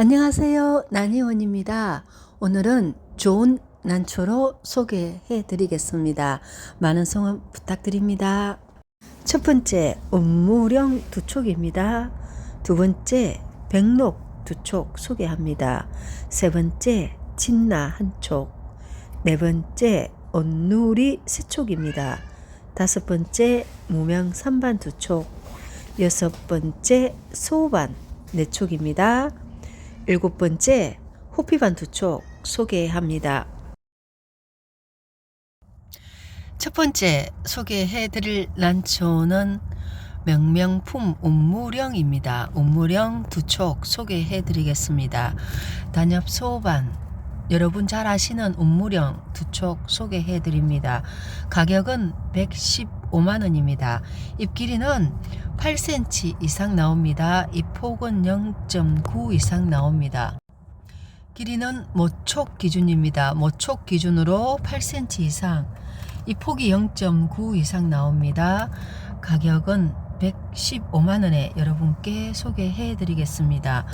안녕하세요. 난이원입니다. 오늘은 좋은 난초로 소개해 드리겠습니다. 많은 성원 부탁드립니다. 첫 번째, 음무령 두 촉입니다. 두 번째, 백록 두촉 소개합니다. 세 번째, 진나 한 촉. 네 번째, 온누리 세 촉입니다. 다섯 번째, 무명 삼반 두 촉. 여섯 번째, 소반 네 촉입니다. 일곱 번째, 호피반 두촉 소개합니다. 첫 번째 소개해 드릴 난초는 명명품 운무령입니다. 운무령 두촉 소개해 드리겠습니다. 단엽 소반 여러분 잘 아시는 운무령 두촉 소개해 드립니다. 가격은 115만 원입니다. 잎 길이는 8cm 이상 나옵니다. 잎 폭은 0.9 이상 나옵니다. 길이는 모촉 기준입니다. 모촉 기준으로 8cm 이상, 이 폭이 0.9 이상 나옵니다. 가격은 115만 원에 여러분께 소개해 드리겠습니다.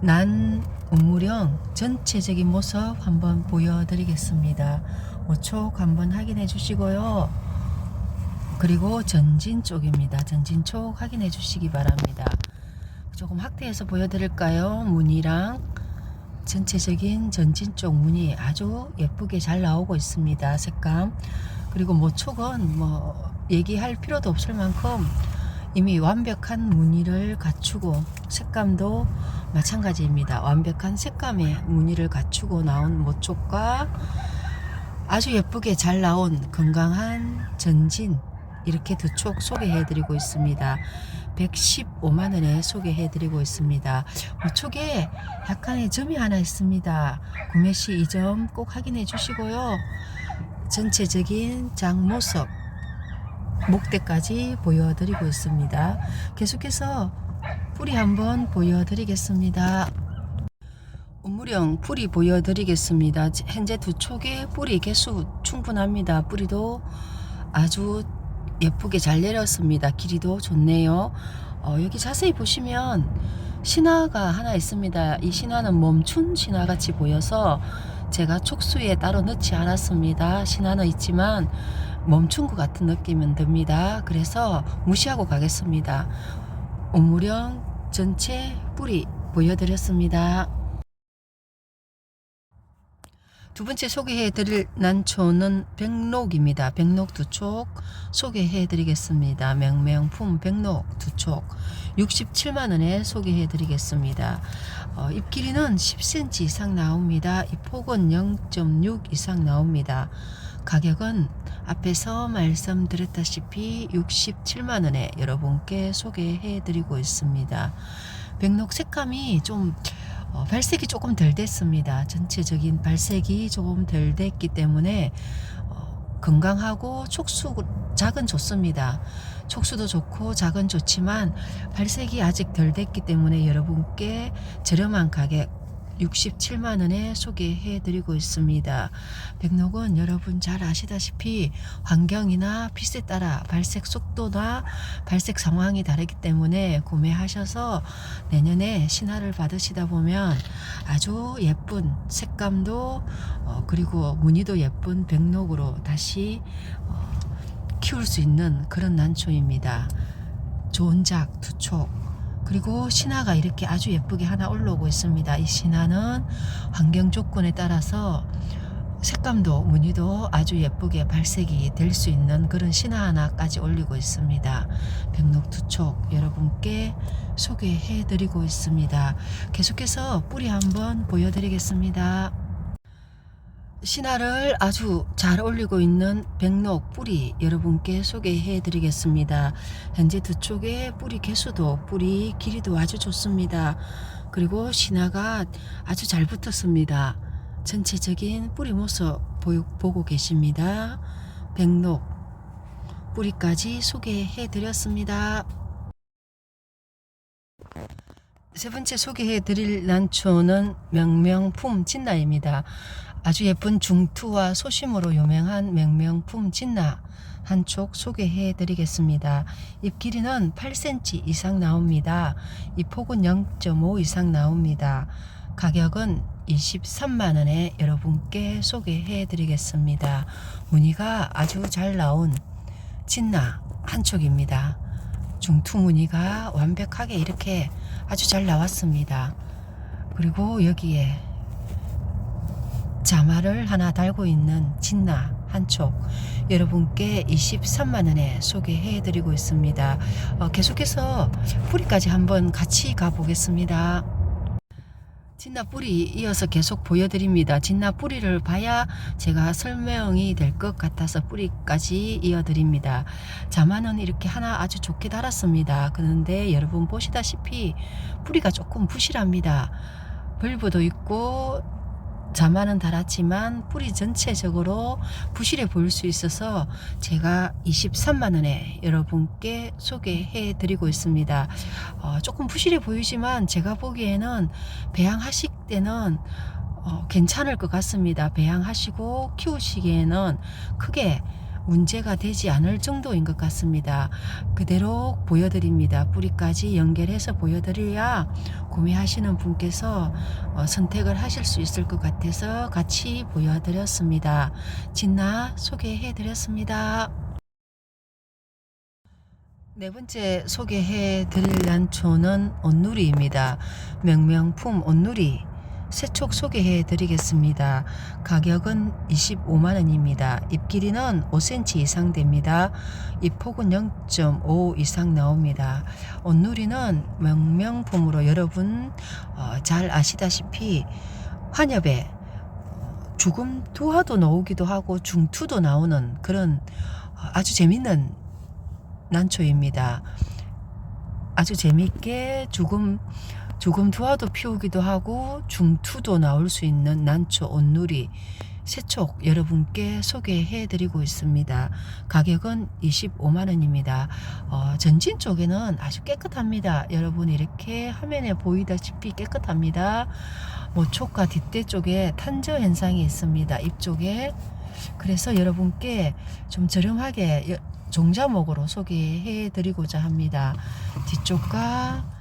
난 우무령 전체적인 모습 한번 보여드리겠습니다. 모촉 한번 확인해 주시고요. 그리고 전진 쪽입니다. 전진 쪽 확인해 주시기 바랍니다. 조금 확대해서 보여드릴까요? 무늬랑 전체적인 전진 쪽 무늬 아주 예쁘게 잘 나오고 있습니다. 색감. 그리고 모촉은 뭐 얘기할 필요도 없을 만큼 이미 완벽한 무늬를 갖추고 색감도 마찬가지입니다. 완벽한 색감의 무늬를 갖추고 나온 모촉과 아주 예쁘게 잘 나온 건강한 전진 이렇게 두 촉 소개해 드리고 있습니다. 115만 원에 소개해 드리고 있습니다. 모촉에 약간의 점이 하나 있습니다. 구매 시 이 점 꼭 확인해 주시고요. 전체적인 장 모습 목대까지 보여드리고 있습니다. 계속해서 뿌리 한번 보여드리겠습니다. 우무령 뿌리 보여드리겠습니다. 현재 두 촉의 뿌리 개수 충분합니다. 뿌리도 아주 예쁘게 잘 내렸습니다. 길이도 좋네요. 어, 여기 자세히 보시면 신화가 하나 있습니다. 이 신화는 멈춘 신화 같이 보여서 제가 촉수에 따로 넣지 않았습니다. 신화는 있지만 멈춘 것 같은 느낌은 듭니다. 그래서 무시하고 가겠습니다. 오무령 전체 뿌리 보여드렸습니다. 두 번째 소개해 드릴 난초는 백록입니다. 백록 두촉 소개해 드리겠습니다. 명명품 백록 두촉 67만 원에 소개해 드리겠습니다. 어, 잎 길이는 10cm 이상 나옵니다. 잎 폭은 0.6 이상 나옵니다. 가격은 앞에서 말씀드렸다시피 67만 원에 여러분께 소개해 드리고 있습니다. 백록 색감이 좀 어, 발색이 조금 덜 됐습니다. 전체적인 발색이 조금 덜 됐기 때문에 어, 건강하고 촉수 작은 좋습니다. 촉수도 좋고 작은 좋지만 발색이 아직 덜 됐기 때문에 여러분께 저렴한 가격 67만 원에 소개해 드리고 있습니다. 백록은 여러분 잘 아시다시피 환경이나 빛에 따라 발색 속도나 발색 상황이 다르기 때문에 구매하셔서 내년에 신화를 받으시다 보면 아주 예쁜 색감도 어, 그리고 무늬도 예쁜 백록으로 다시 어, 키울 수 있는 그런 난초입니다. 좋은 작 두 촉. 그리고 신화가 이렇게 아주 예쁘게 하나 올라오고 있습니다. 이 신화는 환경 조건에 따라서 색감도 무늬도 아주 예쁘게 발색이 될 수 있는 그런 신화 하나까지 올리고 있습니다. 백록 두촉 여러분께 소개해 드리고 있습니다. 계속해서 뿌리 한번 보여드리겠습니다. 신화를 아주 잘 올리고 있는 백록 뿌리 여러분께 소개해 드리겠습니다. 현재 두 쪽의 뿌리 개수도 뿌리 길이도 아주 좋습니다. 그리고 신화가 아주 잘 붙었습니다. 전체적인 뿌리 모습 보, 보고 계십니다. 백록 뿌리까지 소개해 드렸습니다. 세 번째 소개해 드릴 난초는 명명품 진나입니다. 아주 예쁜 중투와 소심으로 유명한 명명품 진나 한 촉 소개해 드리겠습니다. 잎 길이는 8cm 이상 나옵니다. 잎 폭은 0.5 이상 나옵니다. 가격은 23만원에 여러분께 소개해 드리겠습니다. 무늬가 아주 잘 나온 진나 한 촉입니다. 중투 무늬가 완벽하게 이렇게 아주 잘 나왔습니다. 그리고 여기에 자마를 하나 달고 있는 진나 한촉 여러분께 23만원에 소개해 드리고 있습니다. 어, 계속해서 뿌리까지 한번 같이 가보겠습니다. 진나 뿌리 이어서 계속 보여드립니다. 진나 뿌리를 봐야 제가 설명이 될 것 같아서 뿌리까지 이어드립니다. 자마는 이렇게 하나 아주 좋게 달았습니다. 그런데 여러분 보시다시피 뿌리가 조금 부실합니다. 벌브도 있고 자마는 달았지만 뿌리 전체적으로 부실해 보일 수 있어서 제가 23만원에 여러분께 소개해 드리고 있습니다. 어, 조금 부실해 보이지만 제가 보기에는 배양하실 때는 어, 괜찮을 것 같습니다. 배양하시고 키우시기에는 크게 문제가 되지 않을 정도인 것 같습니다. 그대로 보여드립니다. 뿌리까지 연결해서 보여드려야 구매하시는 분께서 어, 선택을 하실 수 있을 것 같아서 같이 보여드렸습니다. 진나 소개해 드렸습니다. 네 번째 소개해 드릴 난초는 온누리입니다. 명명품 온누리 세촉 소개해 드리겠습니다. 가격은 25만원입니다. 잎 길이는 5cm 이상 됩니다. 잎 폭은 0.5 이상 나옵니다. 온누리는 명명품으로 여러분 어, 잘 아시다시피 환엽에 죽음 두화도 나오기도 하고 중투도 나오는 그런 어, 아주 재밌는 난초입니다. 아주 재밌게 죽음 조금 두화도 피우기도 하고 중투도 나올 수 있는 난초 온누리 세촉 여러분께 소개해 드리고 있습니다. 가격은 25만원입니다. 어, 전진 쪽에는 아주 깨끗합니다. 여러분 이렇게 화면에 보이다시피 깨끗합니다. 모촉과 뒷대 쪽에 탄저 현상이 있습니다. 입 쪽에 그래서 여러분께 좀 저렴하게 종자목으로 소개해 드리고자 합니다. 뒤쪽과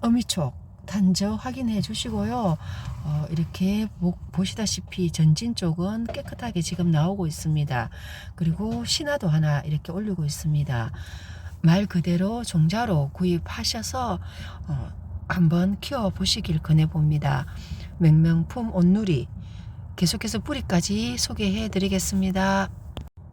어미촉 단저 확인해 주시고요. 어, 이렇게 보, 보시다시피 전진 쪽은 깨끗하게 지금 나오고 있습니다. 그리고 신화도 하나 이렇게 올리고 있습니다. 말 그대로 종자로 구입하셔서 어, 한번 키워 보시길 권해 봅니다. 맹명품 온누리 계속해서 뿌리까지 소개해 드리겠습니다.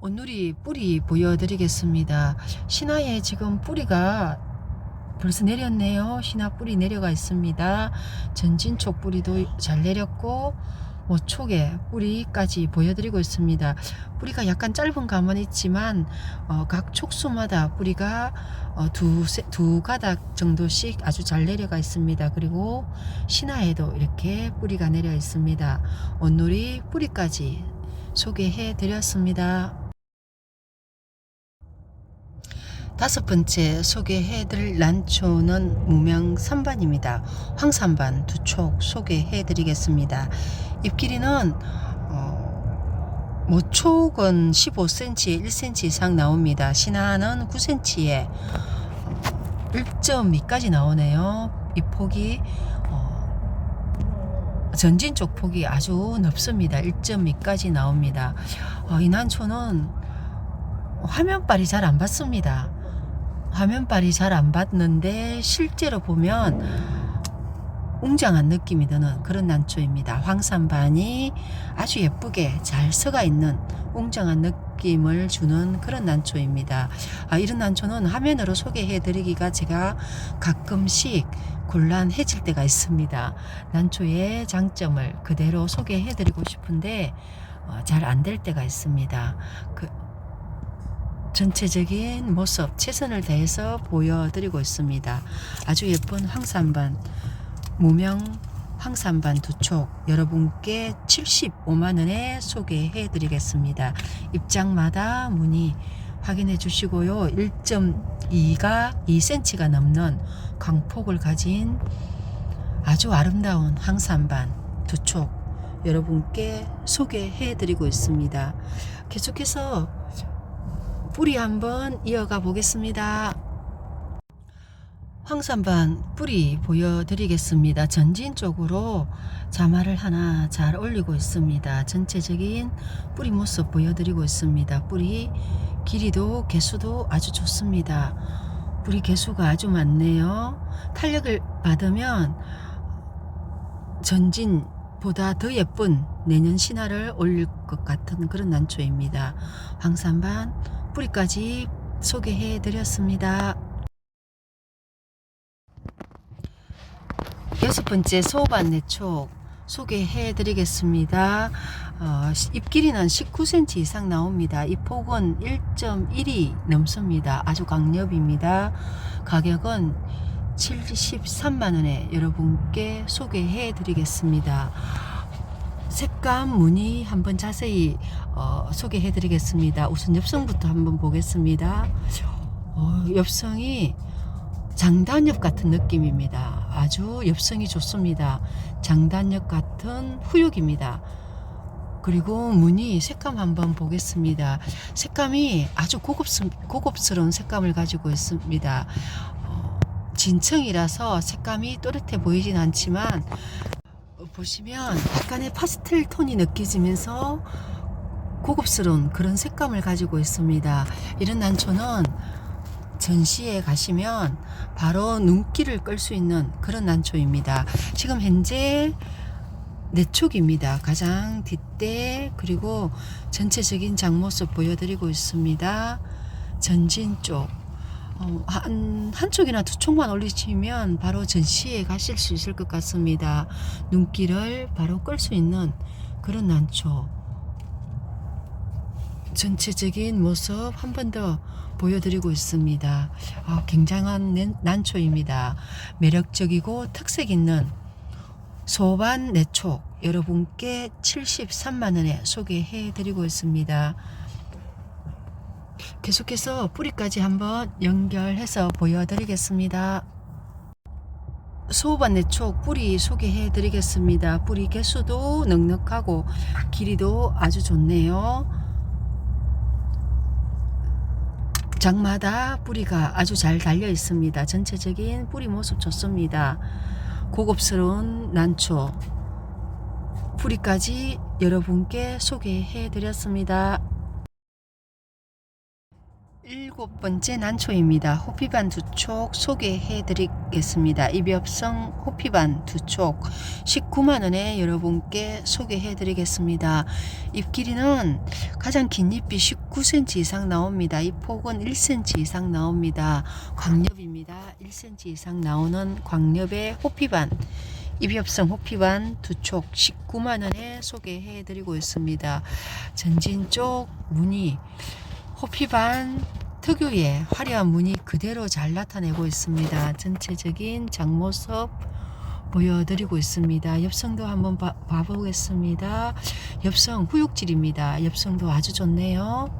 온누리 뿌리 보여드리겠습니다. 신화에 지금 뿌리가 벌써 내렸네요. 신화 뿌리 내려가 있습니다. 전진촉 뿌리도 잘 내렸고 모촉에 뿌리까지 보여드리고 있습니다. 뿌리가 약간 짧은 감은 있지만 어, 각 촉수마다 뿌리가 어, 두, 세, 두 가닥 정도씩 아주 잘 내려가 있습니다. 그리고 신화에도 이렇게 뿌리가 내려 있습니다. 온누리 뿌리까지 소개해 드렸습니다. 다섯 번째 소개해드릴 난초는 무명 산반입니다. 황산반 두 촉 소개해드리겠습니다. 잎 길이는 어, 모촉은 15cm, 1cm 이상 나옵니다. 신화는 9cm에 1.2까지 나오네요. 잎 폭이 어, 전진 쪽 폭이 아주 넓습니다. 1.2까지 나옵니다. 어, 이 난초는 화면빨이 잘안 받습니다. 화면빨이 잘 안 받는데 실제로 보면 웅장한 느낌이 드는 그런 난초입니다. 황산반이 아주 예쁘게 잘 서가 있는 웅장한 느낌을 주는 그런 난초입니다. 아, 이런 난초는 화면으로 소개해 드리기가 제가 가끔씩 곤란해질 때가 있습니다. 난초의 장점을 그대로 소개해 드리고 싶은데 어, 잘안 될 때가 있습니다. 그, 전체적인 모습 최선을 다해서 보여드리고 있습니다. 아주 예쁜 황산반 무명 황산반 두촉 여러분께 75만원에 소개해 드리겠습니다. 입장마다 문의 확인해 주시고요. 1.2가 2cm가 넘는 광폭을 가진 아주 아름다운 황산반 두촉 여러분께 소개해 드리고 있습니다. 계속해서 뿌리 한번 이어가 보겠습니다. 황산반 뿌리 보여드리겠습니다. 전진 쪽으로 자마를 하나 잘 올리고 있습니다. 전체적인 뿌리 모습 보여드리고 있습니다. 뿌리 길이도 개수도 아주 좋습니다. 뿌리 개수가 아주 많네요. 탄력을 받으면 전진보다 더 예쁜 내년 신화를 올릴 것 같은 그런 난초입니다. 황산반 뿌리까지 소개해 드렸습니다. 여섯 번째 소반 내촉 소개해 드리겠습니다. 어, 잎 길이는 19cm 이상 나옵니다. 잎 폭은 1.1이 넘습니다. 아주 강력입니다. 가격은 73만원에 여러분께 소개해 드리겠습니다. 색감 무늬 한번 자세히 어, 소개해 드리겠습니다. 우선 엽성부터 한번 보겠습니다. 어, 엽성이 장단엽 같은 느낌입니다. 아주 엽성이 좋습니다. 장단엽 같은 후육입니다. 그리고 무늬 색감 한번 보겠습니다. 색감이 아주 고급스, 고급스러운 색감을 가지고 있습니다. 어, 진청이라서 색감이 또렷해 보이진 않지만 어, 보시면 약간의 파스텔 톤이 느껴지면서 고급스러운 그런 색감을 가지고 있습니다. 이런 난초는 전시에 가시면 바로 눈길을 끌 수 있는 그런 난초입니다. 지금 현재 내촉입니다. 가장 뒷대 그리고 전체적인 장모습 보여드리고 있습니다. 전진 쪽. 어, 한, 한 쪽이나 두 쪽만 올리시면 바로 전시에 가실 수 있을 것 같습니다. 눈길을 바로 끌 수 있는 그런 난초. 전체적인 모습 한 번 더 보여드리고 있습니다. 아, 굉장한 낸- 난초입니다. 매력적이고 특색 있는 소반 내촉 여러분께 73만원에 소개해 드리고 있습니다. 계속해서 뿌리까지 한번 연결해서 보여드리겠습니다. 소반 내촉 뿌리 소개해 드리겠습니다. 뿌리 개수도 넉넉하고 길이도 아주 좋네요. 장마다 뿌리가 아주 잘 달려 있습니다. 전체적인 뿌리 모습 좋습니다. 고급스러운 난초 뿌리까지 여러분께 소개해 드렸습니다. 일곱 번째 난초입니다. 호피반 두촉 소개해 드리겠습니다. 이비업성 호피반 두촉 19만원에 여러분께 소개해 드리겠습니다. 잎 길이는 가장 긴 잎이 19cm 이상 나옵니다. 잎 폭은 1cm 이상 나옵니다. 광엽입니다. 1cm 이상 나오는 광엽의 호피반 입엽성 호피반 두촉 19만원에 소개해 드리고 있습니다. 전진 쪽 무늬 호피반 특유의 화려한 무늬 그대로 잘 나타내고 있습니다. 전체적인 장모습 보여드리고 있습니다. 엽성도 한번 봐, 봐보겠습니다. 엽성 후육질입니다. 엽성도 아주 좋네요.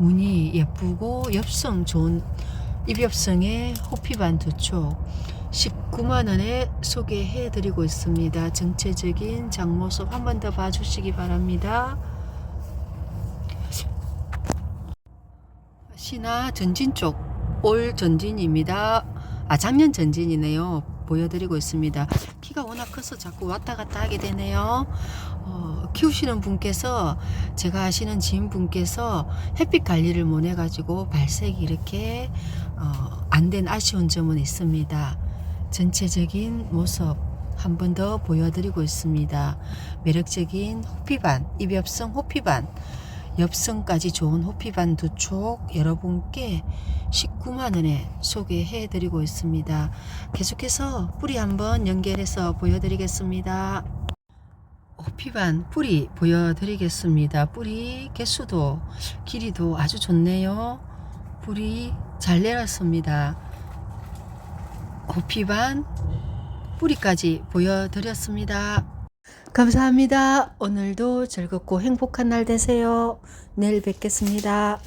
무늬 예쁘고 엽성 좋은 입엽성의 호피반 두촉 19만원에 소개해드리고 있습니다. 전체적인 장모습 한번 더 봐주시기 바랍니다. 신화 전진 쪽 올 전진입니다. 아 작년 전진이네요. 보여드리고 있습니다. 키가 워낙 커서 자꾸 왔다 갔다 하게 되네요. 어, 키우시는 분께서 제가 아시는 지인 분께서 햇빛 관리를 못 해 가지고 발색이 이렇게 어, 안된 아쉬운 점은 있습니다. 전체적인 모습 한 번 더 보여드리고 있습니다. 매력적인 호피반, 입엽성 호피반, 엽성까지 좋은 호피반 두 촉 여러분께 19만원에 소개해 드리고 있습니다. 계속해서 뿌리 한번 연결해서 보여드리겠습니다. 호피반 뿌리 보여드리겠습니다. 뿌리 개수도 길이도 아주 좋네요. 뿌리 잘 내렸습니다. 호피반 뿌리까지 보여드렸습니다. 감사합니다. 오늘도 즐겁고 행복한 날 되세요. 내일 뵙겠습니다.